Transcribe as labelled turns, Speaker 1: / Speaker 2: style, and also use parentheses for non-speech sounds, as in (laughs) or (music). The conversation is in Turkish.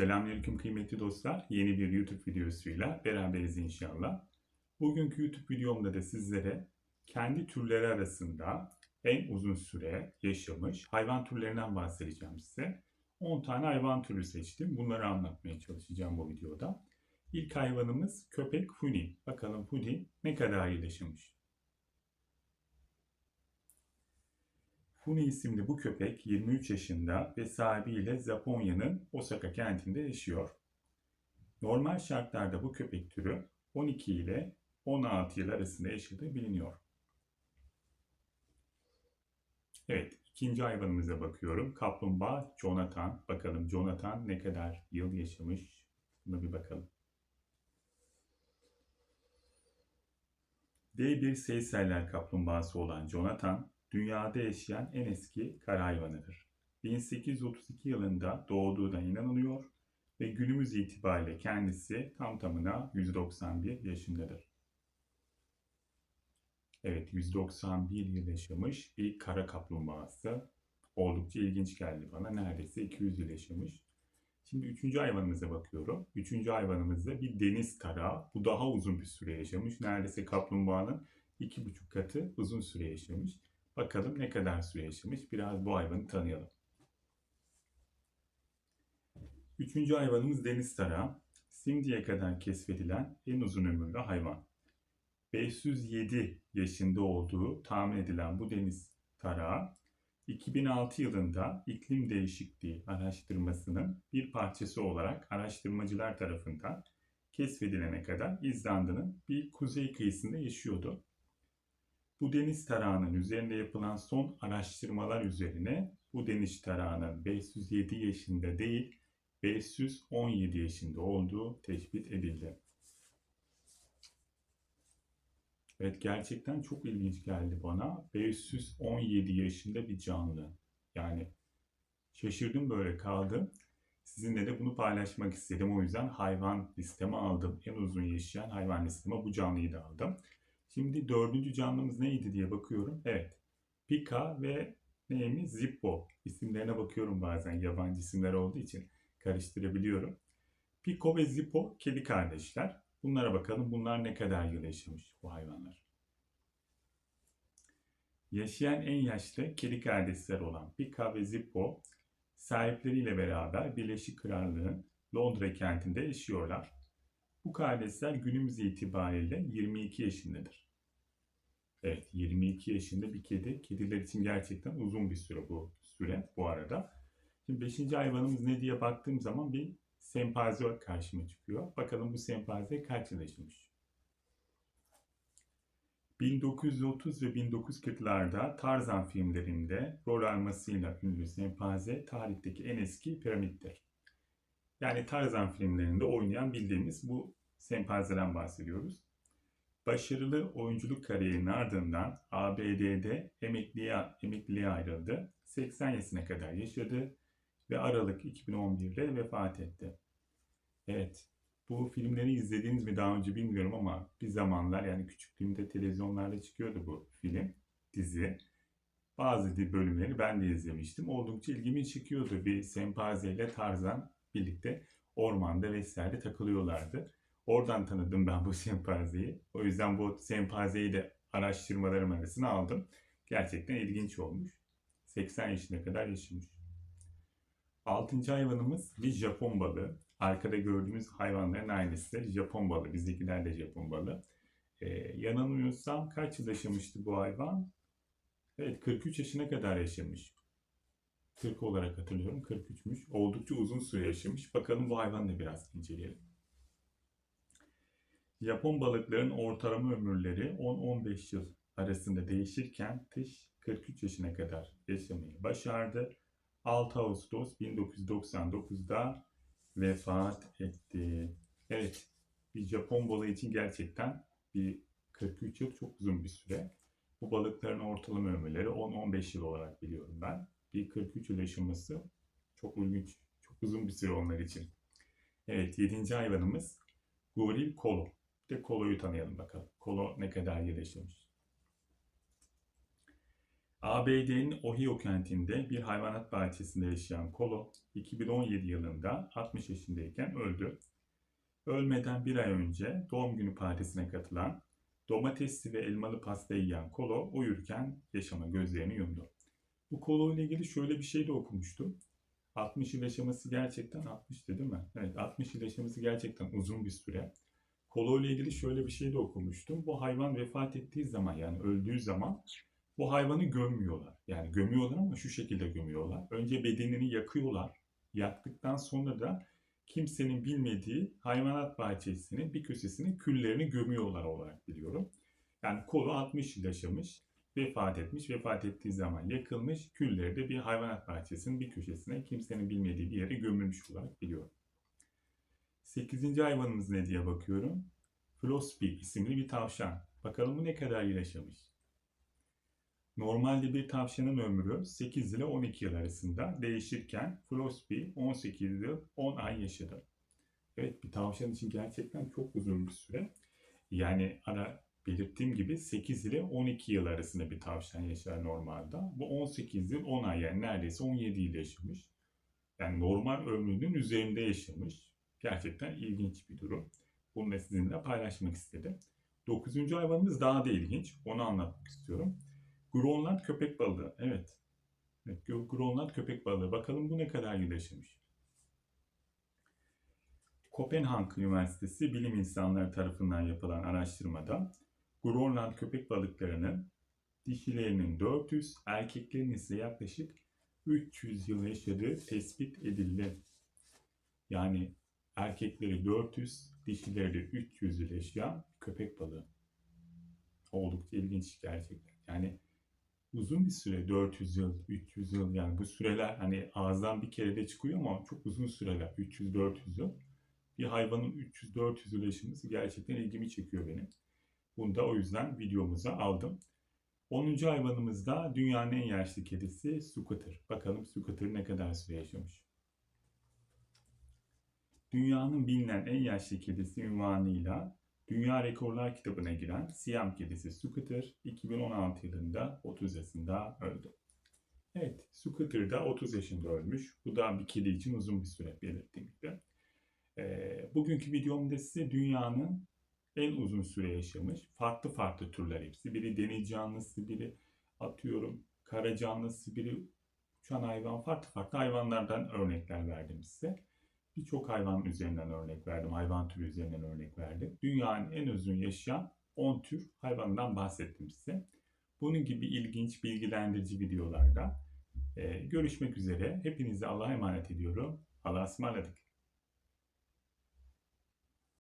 Speaker 1: Selamünaleyküm kıymetli dostlar. Yeni bir YouTube videosuyla beraberiz inşallah. Bugünkü YouTube videomda da sizlere kendi türleri arasında en uzun süre yaşamış hayvan türlerinden bahsedeceğim size. 10 tane hayvan türü seçtim. Bunları anlatmaya çalışacağım bu videoda. İlk hayvanımız köpek Funi. Bakalım Funi ne kadar yaşamış. Funi isimli bu köpek 23 yaşında ve sahibiyle Japonya'nın Osaka kentinde yaşıyor. Normal şartlarda bu köpek türü 12 ile 16 yıl arasında yaşadığı biliniyor. Evet, ikinci hayvanımıza bakıyorum. Kaplumbağa Jonathan. Bakalım Jonathan ne kadar yıl yaşamış? Buna bir bakalım. D1 Seyseller kaplumbağası olan Jonathan, dünyada yaşayan en eski kara hayvanıdır. 1832 yılında doğduğuna inanılıyor ve günümüz itibariyle kendisi tam tamına 191 yaşındadır. Evet 191 yıl yaşamış bir kara kaplumbağası. Oldukça ilginç geldi bana. Neredeyse 200 yıl yaşamış. Şimdi üçüncü hayvanımıza bakıyorum. Üçüncü hayvanımızda bir deniz tarağı. Bu daha uzun bir süre yaşamış. Neredeyse kaplumbağanın iki buçuk katı uzun süre yaşamış. Bakalım ne kadar süre yaşamış. Biraz bu hayvanı tanıyalım. Üçüncü hayvanımız deniz tarağı. Şimdiye kadar keşfedilen en uzun ömürlü hayvan. 507 yaşında olduğu tahmin edilen bu deniz tarağı 2006 yılında iklim değişikliği araştırmasının bir parçası olarak araştırmacılar tarafından keşfedilene kadar İzlanda'nın bir kuzey kıyısında yaşıyordu. Bu deniz tarağının üzerinde yapılan son araştırmalar üzerine bu deniz tarağının 507 yaşında değil 517 yaşında olduğu tespit edildi. Evet gerçekten çok ilginç geldi bana. 517 yaşında bir canlı. Yani şaşırdım böyle kaldım. Sizinle de bunu paylaşmak istedim. O yüzden hayvan listeme aldım. En uzun yaşayan hayvan listeme bu canlıyı da aldım. Şimdi dördüncü canlımız neydi diye bakıyorum. Evet. Pika ve neymiş? Zippo. İsimlerine bakıyorum bazen yabancı isimler olduğu için karıştırabiliyorum. Pico ve Zippo kedi kardeşler. Bunlara bakalım. Bunlar ne kadar yıl yaşamış bu hayvanlar. Yaşayan en yaşlı kedi kardeşler olan Pika ve Zippo sahipleriyle beraber Birleşik Krallığın Londra kentinde yaşıyorlar. Bu kardeşler günümüz itibariyle 22 yaşındadır. Evet 22 yaşında bir kedi. Kediler için gerçekten uzun bir süre bu süre bu arada. Şimdi 5. hayvanımız ne diye baktığım zaman bir sempazör karşıma çıkıyor. Bakalım bu sempanze kaç yıl yaşamış? 1930 ve 1940'larda Tarzan filmlerinde rol almasıyla ünlü sempanze tarihteki en eski piramittir. Yani Tarzan filmlerinde oynayan bildiğimiz bu sempanzeden bahsediyoruz. Başarılı oyunculuk kariyerinin ardından ABD'de emekliye, emekliliğe ayrıldı. 80 yaşına kadar yaşadı ve Aralık 2011'de vefat etti. Evet, bu filmleri izlediniz mi daha önce bilmiyorum ama bir zamanlar yani küçüklüğümde televizyonlarda çıkıyordu bu film, dizi. Bazı bölümleri ben de izlemiştim. Oldukça ilgimi çıkıyordu. Bir sempaziyle Tarzan birlikte ormanda vesaire takılıyorlardı. Oradan tanıdım ben bu (laughs) sempaziyi. O yüzden bu sempaziyi de araştırmalarım arasına aldım. Gerçekten ilginç olmuş. 80 yaşına kadar yaşamış. Altıncı hayvanımız bir Japon balığı. Arkada gördüğümüz hayvanların aynısı. Japon balığı. Bizdekiler de Japon balığı. Ee, yanılmıyorsam kaç yıl yaşamıştı bu hayvan? Evet 43 yaşına kadar yaşamış. 40 olarak hatırlıyorum. 43'müş. Oldukça uzun süre yaşamış. Bakalım bu hayvanı da biraz inceleyelim. Japon balıkların ortalama ömürleri 10-15 yıl arasında değişirken Tiş 43 yaşına kadar yaşamayı başardı. 6 Ağustos 1999'da vefat etti. Evet, bir Japon balığı için gerçekten bir 43 yıl çok uzun bir süre. Bu balıkların ortalama ömürleri 10-15 yıl olarak biliyorum ben. Bir 43 yıl yaşaması çok ilginç, çok uzun bir süre onlar için. Evet, 7. hayvanımız goril kolo. Bir de koloyu tanıyalım bakalım. Kolo ne kadar yıl yaşamış. ABD'nin Ohio kentinde bir hayvanat bahçesinde yaşayan Kolo 2017 yılında 60 yaşındayken öldü. Ölmeden bir ay önce doğum günü partisine katılan domatesli ve elmalı pasta yiyen Kolo uyurken yaşama gözlerini yumdu. Bu ile ilgili şöyle bir şey de okumuştum. 60 yıl yaşaması gerçekten 60'tı değil mi? Evet 60 yıl yaşaması gerçekten uzun bir süre. Kolo ilgili şöyle bir şey de okumuştum. Bu hayvan vefat ettiği zaman yani öldüğü zaman bu hayvanı gömmüyorlar. Yani gömüyorlar ama şu şekilde gömüyorlar. Önce bedenini yakıyorlar. Yaktıktan sonra da kimsenin bilmediği hayvanat bahçesinin bir köşesine küllerini gömüyorlar olarak biliyorum. Yani kolu 60 yıl yaşamış, vefat etmiş, vefat ettiği zaman yakılmış, külleri de bir hayvanat bahçesinin bir köşesine kimsenin bilmediği bir yere gömülmüş olarak biliyorum. 8. hayvanımız ne diye bakıyorum. Flossby isimli bir tavşan. Bakalım bu ne kadar yaşamış. Normalde bir tavşanın ömrü 8 ile 12 yıl arasında değişirken Flossby 18 yıl 10 ay yaşadı. Evet bir tavşan için gerçekten çok uzun bir süre. Yani ara belirttiğim gibi 8 ile 12 yıl arasında bir tavşan yaşar normalde. Bu 18 yıl 10 ay yani neredeyse 17 yıl yaşamış. Yani normal ömrünün üzerinde yaşamış. Gerçekten ilginç bir durum. Bunu da sizinle paylaşmak istedim. 9. hayvanımız daha da ilginç. Onu anlatmak istiyorum. Grönland köpek balığı. Evet. evet Grönland köpek balığı. Bakalım bu ne kadar yıl yaşamış. Kopenhag Üniversitesi bilim insanları tarafından yapılan araştırmada Grönland köpek balıklarının dişilerinin 400, erkeklerin ise yaklaşık 300 yıl yaşadığı tespit edildi. Yani erkekleri 400, dişileri de 300 yıl yaşayan köpek balığı. Oldukça ilginç gerçekten. Yani uzun bir süre 400 yıl, 300 yıl yani bu süreler hani ağızdan bir kere de çıkıyor ama çok uzun süreler 300-400 yıl. Bir hayvanın 300-400 yıl yaşaması gerçekten ilgimi çekiyor benim. Bunu da o yüzden videomuza aldım. 10. hayvanımız da dünyanın en yaşlı kedisi Scooter. Bakalım Scooter ne kadar süre yaşamış. Dünyanın bilinen en yaşlı kedisi ünvanıyla Dünya Rekorlar kitabına giren Siyam kedisi Scooter 2016 yılında 30 yaşında öldü. Evet, Scooter da 30 yaşında ölmüş. Bu da bir kedi için uzun bir süre belirttiğim gibi. Ee, bugünkü videomda size dünyanın en uzun süre yaşamış farklı farklı türler hepsi. Biri deniz canlısı, biri atıyorum kara canlısı, biri uçan hayvan, farklı farklı hayvanlardan örnekler verdim size. Birçok hayvan üzerinden örnek verdim, hayvan türü üzerinden örnek verdim. Dünyanın en uzun yaşayan 10 tür hayvandan bahsettim size. Bunun gibi ilginç, bilgilendirici videolarda e, görüşmek üzere. Hepinize Allah'a emanet ediyorum. Allah'a ısmarladık.